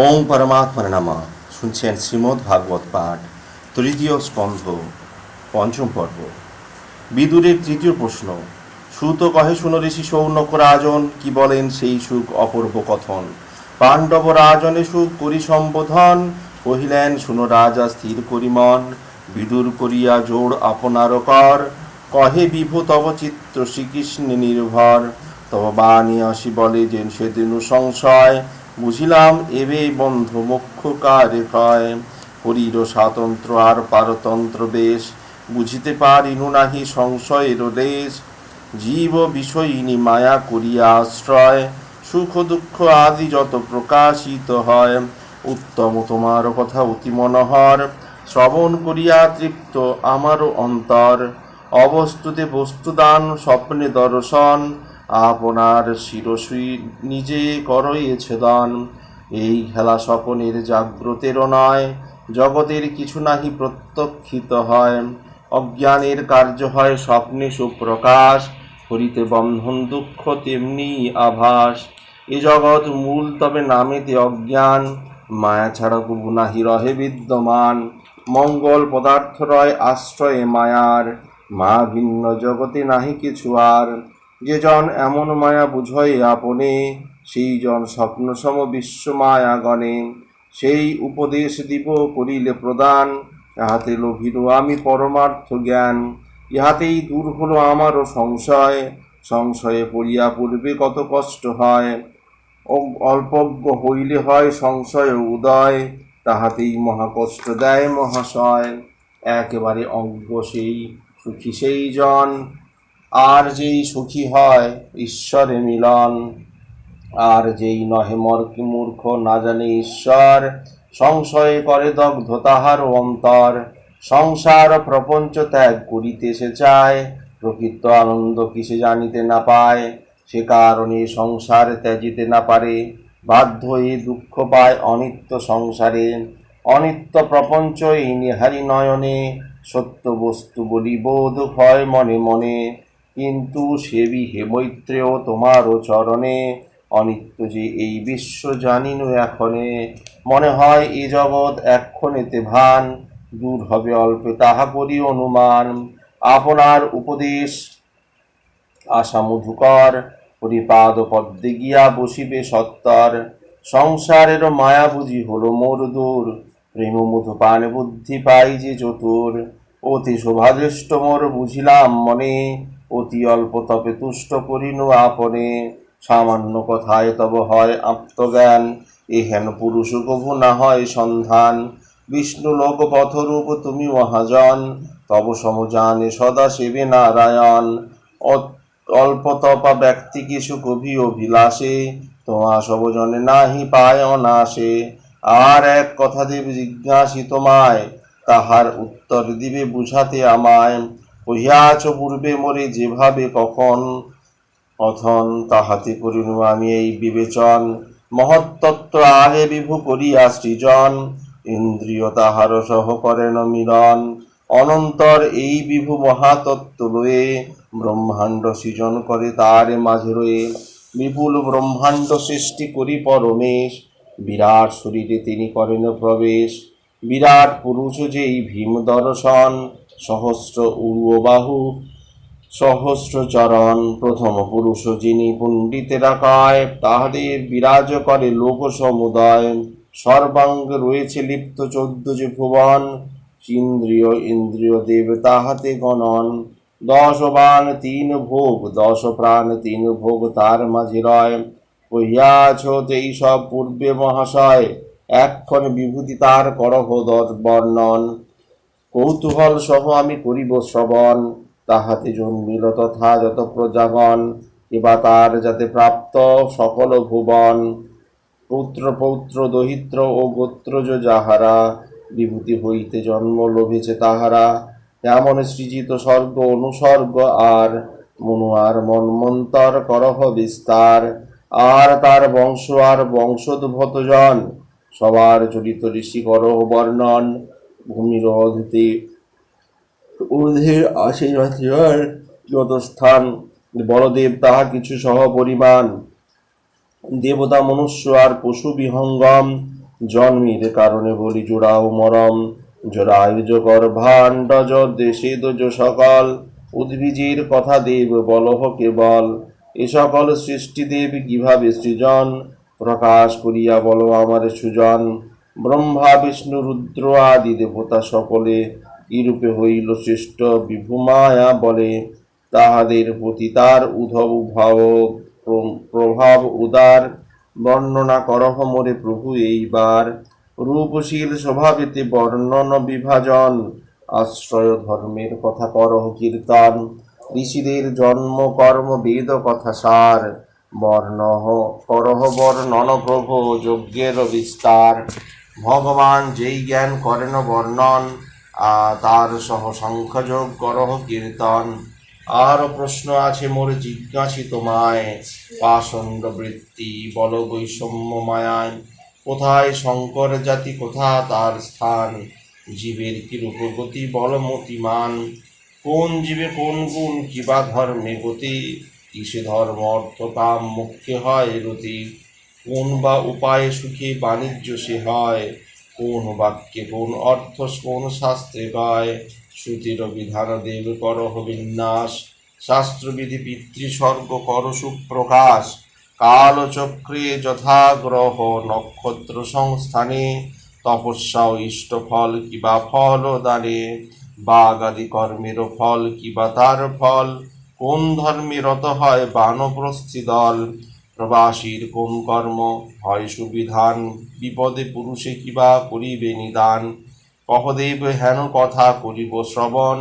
ওং পরমাত্মার নামা। শুনছেন শ্রীমদ্ ভাগবত পাঠ, তৃতীয় স্কন্ধ, পঞ্চম পর্ব। বিদুরের তৃতীয় প্রশ্ন, সুত কহে শুন ঋষি সৌনক রাজন, কি বলেন সেই সুখ অপূর্ব কথন? পাণ্ডব রাজনে সুখ করি সম্বোধন, কহিলেন, শুন রাজা, স্থির করি মন, বিদুর করিয়া জোড় আপনার কর। কহে বিভু, তব চিত্র শ্রীকৃষ্ণে নির্ভর, তব বাণী আসি বলে যেন সেদিন সংশয়। বুঝিলাম, এবে বন্ধ মুখ্য কারে ক্ষয় হরির স্বাতন্ত্র আর পারতন্ত্র বেশ। বুঝিতে পারিনু নাহি সংশয়ের দেশ। জীব বিষয়িনী মায়া করিয়া আশ্রয়। সুখ দুঃখ আদি যত প্রকাশিত হয়, উত্তম তোমার কথা অতি মনোহর। শ্রবণ করিয়া তৃপ্ত আমারও অন্তর। অবস্তুতে বস্তুদান, স্বপ্নে দর্শন। আপনার শিরসুই নিজে করইয়েছে দান এই খেলা স্বপনের জাগ্রতেরও নয় জগতের কিছু নাহি প্রত্যক্ষিত হয়। অজ্ঞানের কার্য হয় স্বপ্নে সুপ্রকাশ, হরিতে বন্ধন দুঃখ তেমনি আভাস। এ জগৎ মূল তবে নামেতে অজ্ঞান, মায়া ছাড়া কবু নাহি রহে বিদ্যমান। মঙ্গল পদার্থ রয় আশ্রয়ে মায়ার, মা ভিন্ন জগতে নাহি কিছু আর। যে জন এমন মায়া বুঝয় আপনে, সেই জন বিশ্ব মায়া গণে। সেই উপদেশ দিব করিলে প্রদান, ইহাতে লোভিল আমি পরমার্থ জ্ঞান। ইহাতেই দূর হলো আমারও সংশয়, সংশয়ে পড়িয়া পূর্বে কত কষ্ট হয়। অল্পজ্ঞ হইলে হয় সংশয় উদয়, তাহাতেই মহাকষ্ট দেয় মহাশয়। একেবারে অজ্ঞ সেই সুখী সেই জন। আর যেই সুখী হয়, ঈশ্বরে মিলন। আর যেই নহে মর্কি মূর্খ, না জানে ঈশ্বর। সংশয়ে করে দগ্ধ তাহার অন্তর। সংসার প্রপঞ্চ ত্যাগ করিতে সে চায়। প্রকৃত আনন্দ কিসে জানিতে না পায়? সে কারণে সংসার ত্যাজিতে না পারে। বাধ্য হয়ে দুঃখ পায় অনিত্য সংসারে। অনিত্য প্রপঞ্চ এই নিহারি নয়নে সত্য বস্তু বলি বোধ হয় মনে মনে। কিন্তু সেবি হে মৈত্রেয় তোমারও চরণে, অনিত্য যে এই বিশ্ব জানিনু এখনে। মনে হয় এ জগৎ এক্ষণেতে ভান, দূর হবে অল্পে তাহা করি অনুমান। আপনার উপদেশ আশা মধুকর, পরিপাদ পদ্মে গিয়া বসিবে সত্তর। সংসারের মায়া বুঝি হলো মোর দূর প্রেম মধু পান বুদ্ধি পাই যে চতুর। অতি শোভাদৃষ্ট মোর বুঝিলাম মনে অতি অল্প তপে তুষ্ট করিনু আপনে। সামান্য কথায় তব হয় আত্মজ্ঞান এহেন পুরুষ কভু না হয় সন্ধান। বিষ্ণু লোক পথরূপ তুমি মহাজন, তব সমজানে সদা সেবে নারায়ণ। অ- অল্প তপা ব্যক্তি কিছু কভি অভিলাষে? তোমা সবজনে নাহি পায় অনাসে আর এক কথা দেব জিজ্ঞাসি তোমায় তাহার উত্তর দিবে বুঝাতে আমায়। কহিয়াছ, পূর্বে মরে যেভাবে কখন অথন তাহাতে করিনু আমি এই বিবেচন। মহত্তত্ত্ব আগে বিভু করিয়া সৃজন, ইন্দ্রিয় তাহার সহ করেন মিলন। অনন্তর এই বিভু মহাতত্ত্ব লয়ে ব্রহ্মাণ্ড সৃজন করে তার মাঝে রয়ে বিপুল ব্রহ্মাণ্ড সৃষ্টি করি পরমেশ। বিরাট শরীরে তিনি করেন প্রবেশ। বিরাট পুরুষ যেই ভীম দর্শন সহস্র উর্ববাহু, সহস্র চরণ, প্রথম পুরুষ যিনি পণ্ডিতেরা কয়, তাহাদের বিরাজ করে লোক সমুদয়। সর্বাঙ্গে রয়েছে লিপ্ত চোদ্দ যে ভুবন, ইন্দ্রিয় ইন্দ্রিয় দেব তাহাতে গণন। দশ বান তিন ভোগ, দশ প্রাণ তিন ভোগ তার মাঝে রয়। কহিয়াছ এই সব পূর্বে মহাশয়, এক্ষণ বিভূতি তার করহ বর্ণন। কৌতূহল সহ আমি করিব শ্রবণ, তাহাতে জন্মিল তথা যত প্রজাগণ এবা তার যাতে প্রাপ্ত সকল ভুবন। পুত্র, পৌত্র, দহিত্র ও গোত্রজ যাহারা, বিভূতি হইতে জন্ম লোভেছে তাহারা। এমন সৃজিত স্বর্গ, অনুসর্গ আর মনুয়ার মন্মন্তর করহ বিস্তার। আর তার বংশ আর বংশোদ্ভূত জন সবার চরিত ঋষি করহ বর্ণন। ভূমির অধিতে ঊর্ধ্বের আশীর্বাদ যত স্থান বলদেব তাহা কিছু সহ পরিমাণ দেবতা মনুষ্য আর পশু বিহঙ্গম, জন্মের কারণে বলি জোড়াও মরম জোড়ায় জগর ভাণ্ড দেশে দোজ সকল। উদ্ভিজের কথা দেব বলহ কেবল, এ সকল সৃষ্টি দেব কীভাবে সৃজন? প্রকাশ করিয়া বলো আমার সুজন। ব্রহ্মা, বিষ্ণু, রুদ্র আদি দেবতা সকলে ইরূপে হইল শ্রেষ্ঠ বিভুমায়া বলে? তাহাদের প্রতি তার উধব ভাব প্রভাব উদার। বর্ণনা করহ মোরে প্রভু এইবার। রূপশীল স্বভাবেতে বর্ণন বিভাজন। আশ্রয় ধর্মের কথা করহ কীর্তন। ঋষিদের জন্ম, কর্ম, বেদ কথা সার। বর্ণ করহ বর্ণন প্রভু, যজ্ঞের বিস্তার। ভগবান যেই জ্ঞান করেন বর্ণন তার সহ সংখ্যযোগ করহ কীর্তন। আর প্রশ্ন আছে, মোর জিজ্ঞাসি তোমায় পাষণ্ড বৃত্তি, বল বৈষম্য মায়ায়, কোথায় শঙ্কর জাতি, কোথা তার স্থান? জীবের কি রূপগতি, বল মতিমান? কোন জীবে কোন গুণ কিবা ধর্মে গতি? কিসে ধর্ম অর্থ কাম মুখ্য হয় রতি? কোন বা উপায়ে সুখী বাণিজ্য সে হয়? কোন বাক্যে কোন অর্থ কোন শাস্ত্রে গায় শ্রুতির বিধান দেব করহ বিন্যাস। শাস্ত্রবিধি পিতৃস্বর্গ কর সুপ্রকাশ। কালচক্রে যথাগ্রহ নক্ষত্র সংস্থানে। তপস্যা ও ইষ্টফল কিবা ফল দানে। বাগাদি কর্মের ফল কিবা তার ফল। কোন ধর্মে রত হয় বানপ্রস্থি দল? প্রবাসীর কোন কর্ম, হয় সুবিধান। বিপদে পুরুষে কিবা করিবে নিদান? কহদেব হেন কথা করিব শ্রবণ।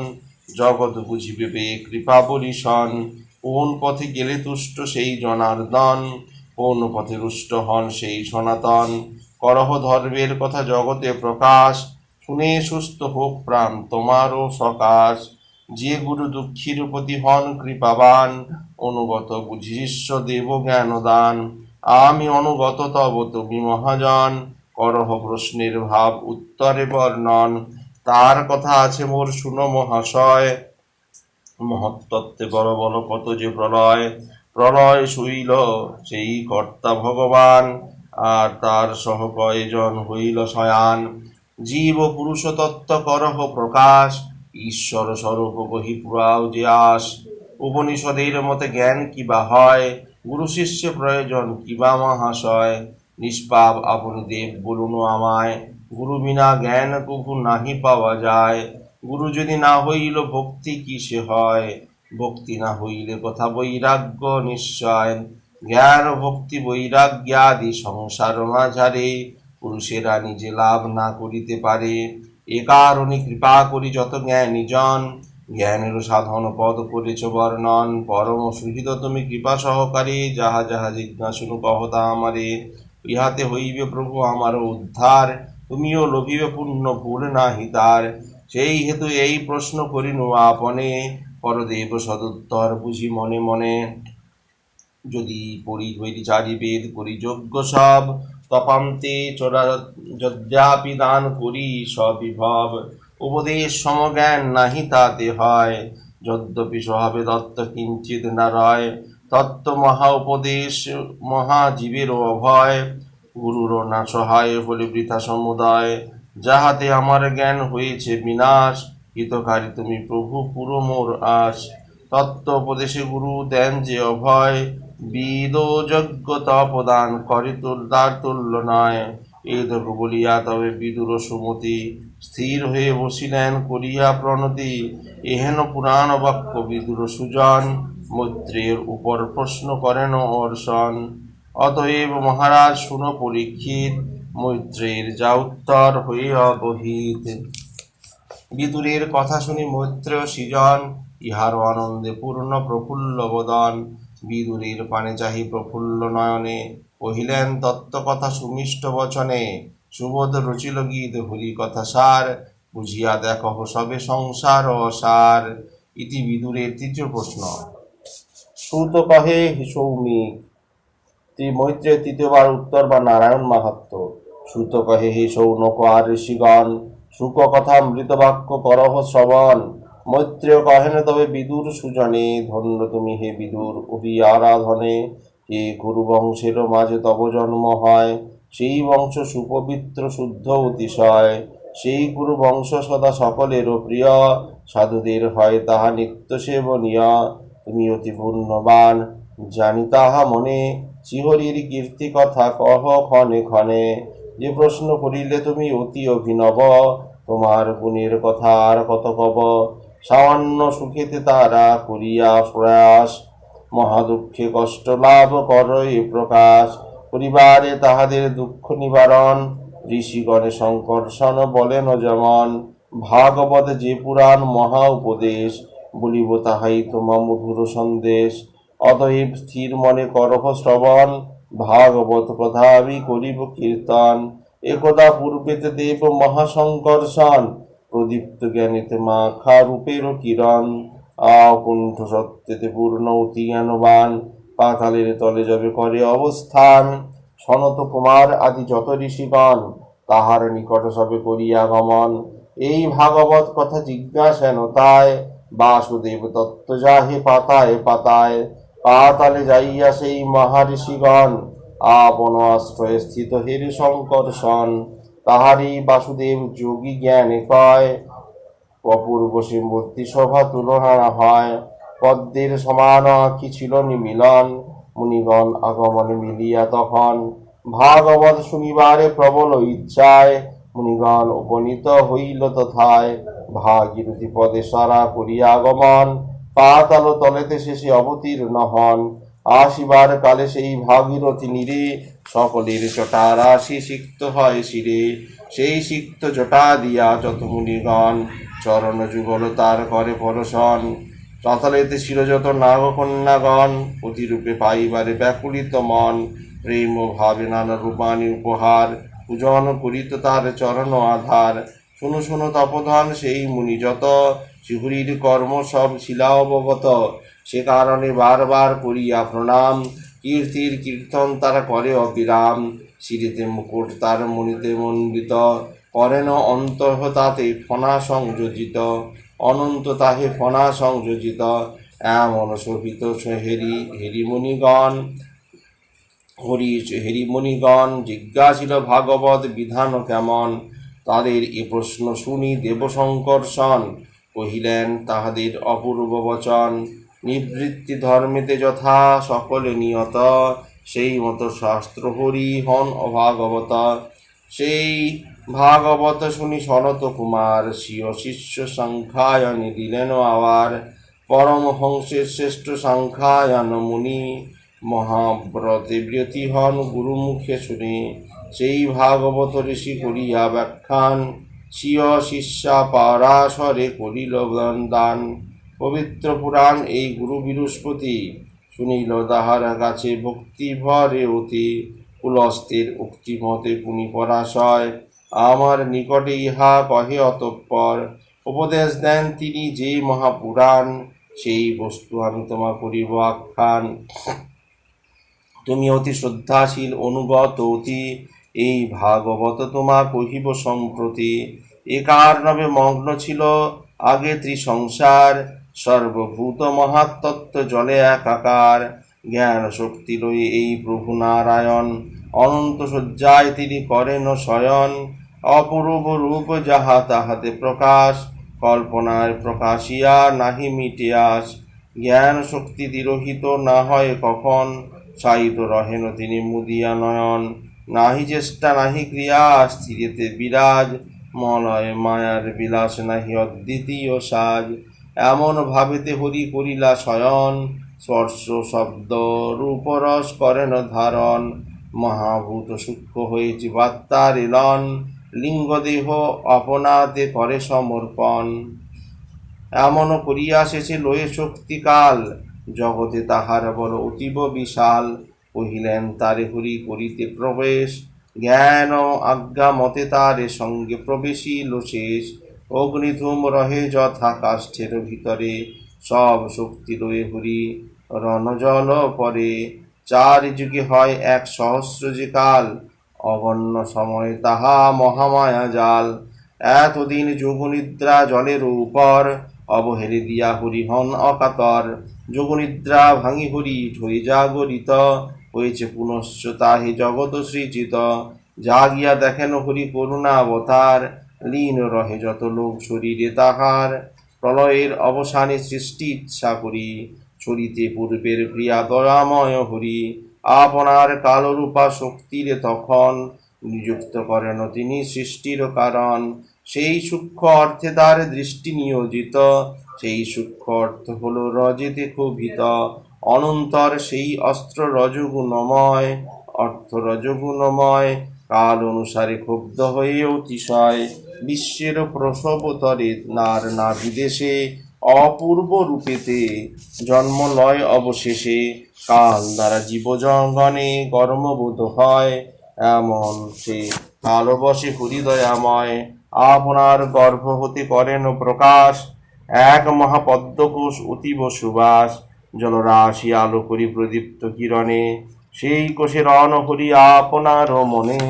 জগৎ বুঝিবে বে কৃপা বলিশন কোন পথে গেলে তুষ্ট সেই জনার্দন কোন পথে রুষ্ট হন সেই সনাতন? করহ ধর্মের কথা জগতে প্রকাশ। শুনে সুস্থ হোক প্রাণ তোমারও সকাশ। যে গুরু দুঃখীর প্রতি হন কৃপাবান অনুগত বুঝিষ্য দেব জ্ঞান দান আমি অনুগত তব তুমি মহাজন। করহ প্রশ্নের ভাব উত্তরে বর্ণন। তার কথা আছে মোর, শুনো মহাশয়। মহত্তত্ত্বে বড় বড় কত যে প্রলয়। প্রলয় শুইল সেই কর্তা ভগবান, আর তার সহ কয়জন হইল শয়ান। জীব পুরুষ তত্ত্ব করহ প্রকাশ। ঈশ্বর স্বরূপ বহি পুরাও যে আস উপনিষদের মতে জ্ঞান কিবা হয়, গুরু শিষ্য প্রয়োজন কিবা মহাশয়, নিষ্পাপ আপনি দেব বলুন আমায়। গুরু বিনা জ্ঞান প্রভু নাহি পাওয়া যায়। গুরু যদি না হইল ভক্তি কিসে হয়? ভক্তি না হইলে কথা বৈরাগ্য নিশ্চয়। জ্ঞান, ভক্তি, বৈরাগ্যাদি সংসার মাঝারে, পুরুষেরা নিজে লাভ না করিতে পারে। এ কারণে কৃপা করি যত জ্ঞানী জন জ্ঞানের সাধন পদ করেছ বর্ণন, পরম সুহৃদ তুমি কৃপা সহকারী, যাহা যাহা জিজ্ঞাসুন কহতা আমারে ইহাতে হইবে প্রভু আমার উদ্ধার, তুমিও লোভিবে পূর্ণ ভুল নাহি তার। সেই হেতু এই প্রশ্ন করিনু আপনে, পরদেব সদুত্তর বুঝি মনে মনে। যদি পড়ি হইরি চারি বেদ করি যজ্ঞ সব, তপান্তে চোরা যদ্যাপি দান করি সবিভব। উপদেশ সমজ্ঞান নাহি তাতে হয়। যদ্যপি স্বভাবে দত্ত কিঞ্চিত না রয় তত্ত্ব মহা উপদেশ মহাজীবের অভয়। গুরুর না সহায় বলে বৃথা সমুদায়। যাহাতে আমার জ্ঞান হয়েছে বিনাশ, হিতকারী তুমি প্রভু পুরো মোর আশ। তত্ত্ব উপদেশে গুরু দেন যে অভয়, বিদ যোগ্যতা প্রদান করে তুল্যার তুল্য নয়। এই তবে বিদুর সুমতি স্থির হয়ে বসিলেন করিয়া প্রণতি। এহেন পুরাণ বাক্য বিদুর সুজন মৈত্রের উপর প্রশ্ন করেন অর্ষণ। অতএব মহারাজ, শুনো পরীক্ষিত মৈত্রের যা উত্তর হইয়া বহিত বিদুরের কথা শুনি মৈত্র সৃজন ইহার আনন্দে পূর্ণ প্রফুল্ল বদন। বিদুরের পানে চাহি প্রফুল্ল নয়নে, কহিলেন, তত্ত্ব কথা সুমিষ্ট বচনে সুবোধ রচিল গীত হরি কথা সার, বুঝিয়া দেখো সবে সংসার অসার। ইতি বিদুরের তৃতীয় প্রশ্ন। সুত কহে হে সৌমিক তি মৈত্রের তৃতীয়বার উত্তর বা নারায়ণ মাহাত্ম। সুত কহে হে সৌনক আর ঋষিগণ, সুখ কথা মৃত বাক্য করহ শ্রবণ। মৈত্রেয় কহেন তবে বিদুর সুজনে, ধন্য তুমি হে বিদুর অভি আরাধনে কে গুরু বংশের মাঝে তব জন্ম হয় সেই বংশ সুপবিত্র শুদ্ধ অতিশয়। সেই গুরু বংশ সদা সকলেরও প্রিয়। সাধুদের হয় তাহা নিত্য সেবনীয় তুমি অতি পূর্ণবান জানি তাহা মনে। শ্রীহরির কীর্তি কথা কহ ক্ষণে ক্ষণে। যে প্রশ্ন করিলে তুমি অতি অভিনব। তোমার গুণের কথা আর কত কব? সামান্য সুখেতে তারা করিয়া প্রয়াস। মহাদুঃখে কষ্ট লাভ কর প্রকাশ। পরিবারে তাহাদের দুঃখ নিবারণ। ঋষিগণে সংকর্ষণ বলেন যেমন, ভাগবত যে পুরাণ মহা উপদেশ, বলিব তাহাই তোমা মধুর সন্দেশ। অতএব স্থির মনে করহ শ্রবণ, ভাগবত কথা আমি করিব কীর্তন। একদা পূর্বেতে দেব মহাসংকর্ষণ প্রদীপ্ত জ্ঞানেতে মাখা রূপের কিরণ। আকুণ্ঠ সত্যেতে পূর্ণ অতি জ্ঞানবান। পাতালের তলে যাবে করে অবস্থান। সনত কুমার আদি যত ঋষিগণ, তাহার নিকট সবে করিয়া গমন। এই ভাগবত কথা জিজ্ঞাসেন তায় বাসুদেব তত্ত্ব যাহে পাতায় পাতায়, পাতালে যাইয়া সেই মহাঋষিগণ আপন আশ্রয়ে স্থিত হেরে শঙ্কর্ষণ তাহারই বাসুদেব যোগী জ্ঞানে কয়, অপূর্ব সে মূর্তি শোভা তুলনা হয়। পদ্মের সমান কি ছিল নিমিলন, মুনিগণ আগমনে মিলিয়া তখন ভাগবত শুনিবারে প্রবল ইচ্ছায় মুনিগণ উপনীত হইল তথায়। ভাগীরথী পদে সারা করিয়া আগমন, পাতাল তলেতে শেষে অবতীর্ণ হন। আসিবার কালে সেই ভাগীরথী নীরে সকলের জটা রাশি সিক্ত হয় শিরে। সেই সিক্ত জটা দিয়া যত মুনিগণ চরণ যুগল তার করে পরশন। রথালেতে শিরযত নাগকন্যাগণ অতিরূপে পাইবারে ব্যাকুলিত মন, প্রেম ভাবে নানা রূপানি উপহার, পূজন করিত তার চরণ আধার। শুনো শুনো তপধন, সেই মুনি যত, শিহুরির কর্ম সব শিলা অবগত সে কারণে বারবার করিয়া প্রণাম, কীর্তির কীর্তন তারা করে অবিরাম। শিরিতে মুকুট তার মনিতে মণ্ডিত, করেন অন্তহ তাতে ফণা সংযোজিত। অনন্ত তাহে ফণা সংযোজিত এমন শোভিত হেরি হেরিমণিগণ, হরি হেরিমণিগণ, জিজ্ঞাসিল ভাগবত বিধান কেমন? তাদের এ প্রশ্ন শুনি দেবশঙ্কর দেবশঙ্কর্ষণ কহিলেন, তাহাদের অপূর্ব বচন, নিবৃত্তি ধর্মেতে যথা সকলে নিয়ত। সেই মতো শাস্ত্র হরি হন অভাগবত। সেই ভাগবত শুনি সনত কুমার, স্বীয় শিষ্য সংখ্যায়নে দিলেন আবার পরমহংসের শ্রেষ্ঠ সংখ্যায়ন মুনি মহাব্রতে ব্রতী হন গুরুমুখে শুনে। সেই ভাগবত ঋষি করিয়া ব্যাখ্যান, স্বীয় শিষ্যা পারাশরে করিল দান। পবিত্র পুরাণ এই গুরু বৃহস্পতি শুনিল তাহার কাছে ভক্তি ভরে অতি, কুলস্তের উক্তি মতে পুনি পরাশয়। আমার নিকটে ইহা কহে অতঃপর। উপদেশ দেন তিনি যে মহাপুরাণ, সেই বস্তু আমি তোমা করিব আখ্যান। তুমি অতি শ্রদ্ধাশীল, অনুগত অতি। এই ভাগবত তোমা কহিব সম্প্রতি। এ কারণবে মগ্ন ছিল? আগে ত্রিসংসার, সর্বভূত মহাতত্ত্ব জলে একাকার জ্ঞান শক্তি লই এই প্রভু নারায়ণ। অনন্ত শয্যায় তিনি করেন শয়ন। অপূর্ব রূপ যাহা তাহাতে প্রকাশ, কল্পনায় প্রকাশিয়া নাহি মিটিয়াস জ্ঞান শক্তি তিরোহিত না হয় কখন সাহিত রহেন তিনি মুদিয়া নয়ন, নাহি চেষ্টা, নাহি ক্রিয়া, স্থিরেতে বিরাজ, মলয় মায়ার বিলাস, নাহি অদ্বিতীয় সাজ, এমন ভাবেতে হরি করিলা শয়ন, স্পর্শ শব্দ রূপরস করেন ধারণ, মহাভূত সূক্ষ্ম হয়ে জীবাত্মার এলন লিঙ্গদেহ আপনাতে করে সমর্পণ। এমন করিয়া শেষে লয়ে শক্তিকাল। জগতে তাহার বল অতীব বিশাল। কহিলেন, তারে হরি করিতে প্রবেশ। জ্ঞান আজ্ঞা মতে তারে সঙ্গে প্রবেশিল শেষ। অগ্নিধূম রহে যথা কাষ্ঠের ভিতরে। সব শক্তি রয়ে হরি রণজল পরে। চার যুগে হয় এক সহস্র যে কাল। অগণ্য সময় তাহা মহামায়া জাল। এতদিন যোগনিদ্রা জলের উপর অবহেলে দিয়া হরিহন অকাতর। যোগনিদ্রা ভাঙি হরি হয়ে জাগরিত, হয়েছে পুনশ্চ তাহে জগত সৃজিত। জাগিয়া দেখেন হরি করুণা অবতার, লীন রহে যত লোক শরীরে তাহার। প্রলয়ের অবসানে সৃষ্টি ইচ্ছা করি ছড়িতে পূর্বের প্রিয়া দয়াময় হরি। আপনার কালরূপা শক্তিরে তখন নিযুক্ত করেন তিনি সৃষ্টির কারণ। সেই সূক্ষ্ম অর্থে তার দৃষ্টি নিয়োজিত, সেই সূক্ষ্ম অর্থ হল রজেতে ক্ষোভিত। অনন্তর সেই অস্ত্র রজগুণময়, অর্থ রজগুণময়, কাল অনুসারে ক্ষুব্ধ হয়ে অতিশয়। বিশ্বের প্রসবতরে নার না বিদেশে অপূর্ব রূপেতে জন্মলয় অবশেষে। কাল দ্বারা জীবজগণে কর্মবোধ হয়, এমন সে কালবশে হৃদয়াময়। আপনার গর্ভ হতে করেন প্রকাশ, এক মহাপদ্মকোষ অতীব সুবাস। জলরাশি আলো করি প্রদীপ্ত কিরণে, সেই কোষের অনহরি আপনার মনে।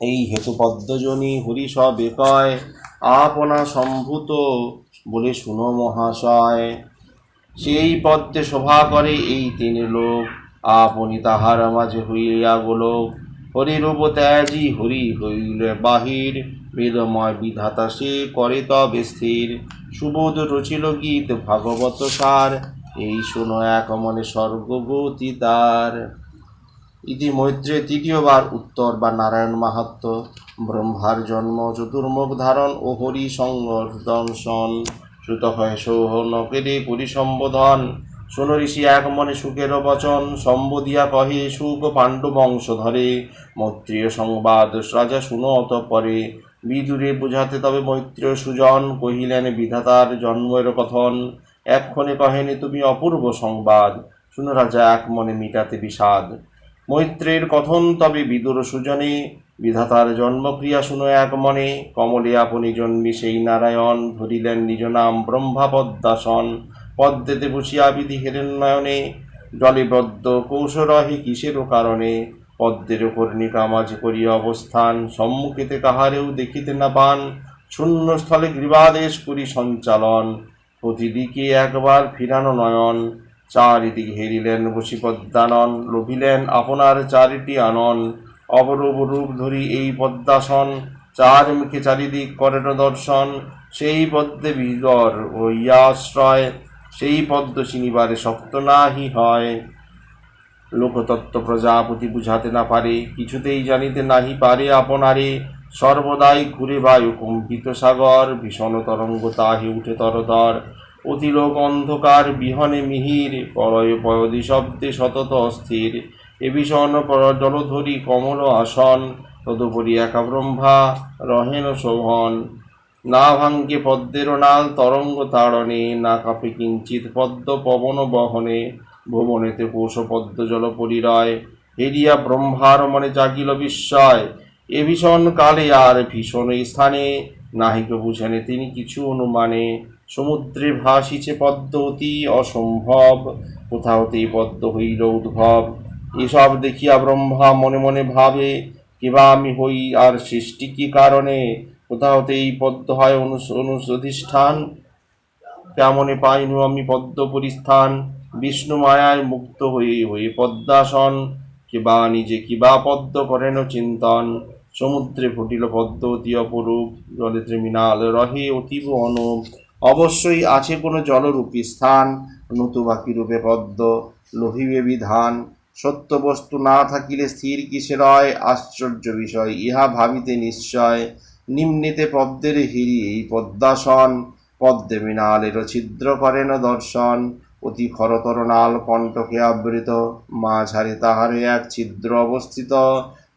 এই হেতু পদ্মজনী হরি সবে কয়, আপনা সম্ভূত বলে শুনো মহাশয়। সেই পদ্মে শোভা করে এই তিন লোক। আপনি তাহার মাঝে হইয়া গোলক হরিরূপ ত্যাজি হরি হইলে বাহির। বেদময় বিধাতা সে করে তবে স্থির। সুবোধ রচিল গীত ভাগবত সার। এই শোনো এক মনে স্বর্গগতি তার। ইতি মৈত্রে তৃতীয়বার উত্তর বা নারায়ণ মাহাত্ম, ব্রহ্মার জন্ম, চতুর্মুখ ধারণ ও হরি সঙ্গ দর্শন শ্রুত হয় সৌহ নকেরে করি সম্বোধন। শোন ঋষি এক মনে সুখের বচন। সম্বোধিয়া কহে, সুখ পাণ্ডু বংশ ধরে মৈত্রীয় সংবাদ রাজা শুনো অতঃপরে বিদুরে বুঝাতে তবে মৈত্রীয় সুজন, কহিলেন বিধাতার জন্মের কথন। এক্ষণে কহেনি, তুমি অপূর্ব সংবাদ। শুনো রাজা, এক মনে মিটাতে বিষাদ। মৈত্রের কথন তবে বিদুর সুজনে, বিধাতার জন্মক্রিয়া শুনো এক মনে কমলে আপনি জন্মি সেই নারায়ণ, ধরিলেন নিজ নাম ব্রহ্মা পদ্মাসন পদ্মেতে বসিয়া বিধি হেরেন নয়নে জলে কৌশরহে কিসেরও কারণে? পদ্মের কর্ণিকা মাঝে করিয়া অবস্থান, সম্মুখেতে কাহারেও দেখিতে না পান। শূন্য স্থলে গ্রীবাদেশ করি সঞ্চালন, প্রতিদিকে একবার ফিরানো নয়ন। চারিদিকে হেরিলেন বসি পদ্মানন লোভিলেন, আপনার চারিটি আনন। অবরূপ রূপ ধরি এই পদ্মাসন চার মুখে চারিদিক করেন দর্শন। সেই পদ্মে বিদর হইয়া আশ্রয়, সেই পদ্ম চিনিবারে শক্ত নাহি হয়। লোকতত্ত্ব প্রজাপতি বুঝাতে না পারে, কিছুতেই জানিতে নাহি পারে আপনারে। সর্বদাই ঘুরে বায়ু কম্পিত সাগর, ভীষণ তরঙ্গ তাহি উঠে তরতর অতিলোক অন্ধকার বিহনে মিহির, পরয় পয়দি শব্দে সতত অস্থির। এ ভীষণ পর জলধরি কমল আসন, তদুপরি একা ব্রহ্মা রহেন শোভন। না ভাঙ্গে পদ্মের নাল তরঙ্গ তাড়নে, না কাপে কিঞ্চিত পদ্ম পবন বহনে। ভুবনেতে কোষ পদ্ম জল পরিরয়, হেরিয়া ব্রহ্মার মনে জাগিল বিস্ময়। এ ভীষণ কালে আর ভীষণ স্থানে নাহিক বুঝেনে তিনি কিছু অনুমানে। সমুদ্রে ভাসিছে পদ্ম অতি অসম্ভব কোথা হতেই পদ্ম হইল উদ্ভব। এসব দেখিয়া ব্রহ্মা মনে মনে ভাবে কিবা আমি হই আর সৃষ্টি কি কারণে? কোথা হতে এই পদ্ম হয় অনুস, অনুসধিষ্ঠান? কেমনে পাইনু আমি পদ্ম পরিস্থান। বিষ্ণু মায়ায় মুক্ত হয়ে হয়ে পদ্মাসন। কিবা নিজে কিবা পদ্ম করেন চিন্তন? সমুদ্রে ফুটিল পদ্ম অতি অপরূপ। জলে ত্রিমিনাল রহে অতীব অনুপ। অবশ্যই আছে কোনো জলরূপী স্থান নতুবা রূপে পদ্ম, লোহিবে বিধান সত্য বস্তু না থাকিলে স্থির কিসে রয়, আশ্চর্য বিষয়, ইহা ভাবিতে নিশ্চয়, নিম্নেতে পদ্মের হিরি, এই পদ্মাসন, পদ্মে মৃণালের ছিদ্র করেন দর্শন, অতি খরতর নাল কণ্ঠকে আবৃত, মাঝারে তাহারে এক ছিদ্র অবস্থিত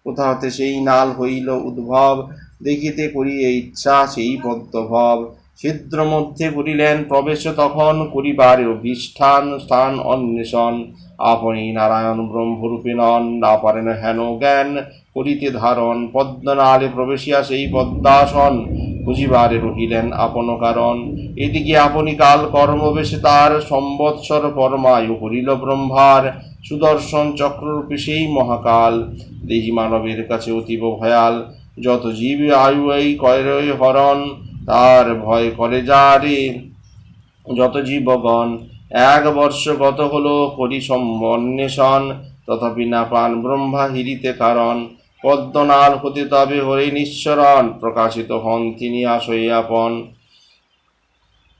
কোথা হতে সেই নাল হইল উদ্ভব, দেখিতে করিয়ে ইচ্ছা সেই পদ্মভব ছিদ্র মধ্যে করিলেন প্রবেশ তখন করিবার অভিষ্ঠান স্থান অন্বেষণ। আপনি নারায়ণ ব্রহ্মরূপে নন, না পারেন হেন জ্ঞান। করিতে ধারণ, পদ্মনালে প্রবেশিয়া সেই পদ্মাসন। খুঁজিবারে রহিলেন আপন কারণ। এদিকে আপনি কাল কর্মবেশে তার সম্বৎসর পরমায়ু করিল ব্রহ্মার। সুদর্শন চক্ররূপে সেই মহাকাল। দেহি মানবের কাছে অতীব ভয়াল। যত জীব আয়ু এই কয় হরণ। তার ভয় করে যারে। যত জীবগণ এক বর্ষ গত হলো করি অন্বেষণ তথাপি না পান ব্রহ্মা হিরিতে কারণ। পদ্মনাল হতে তবে হরে নিঃসরণ প্রকাশিত হন তিনি আসই আপন।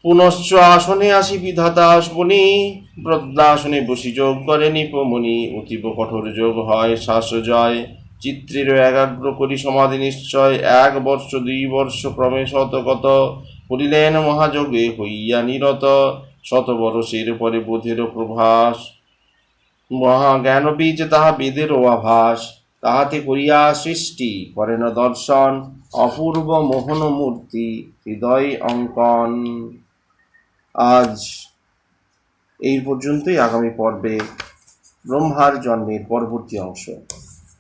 পুনশ্চ আসনে আসি বিধাতা আসবনি ব্রদ্রাসনে বসি যোগ করে নিপমণি, অতীব কঠোর যোগ হয়, শ্বাস জয়। চিত্রের একাগ্র করি সমাধি নিশ্চয়। এক বর্ষ দুই বর্ষ ক্রমে শতকত করিলেন মহাযোগে হইয়া নিরত শত বরষের পরে বোধের প্রভাস। মহাজ্ঞান বীজ তাহা বেদেরও আভাস তাহাতে করিয়া সৃষ্টি করেন দর্শন, অপূর্ব মোহন মূর্তি, হৃদয় অঙ্কন। আজ এই পর্যন্তই আগামী পর্বে ব্রহ্মার জন্মের পরবর্তী অংশ।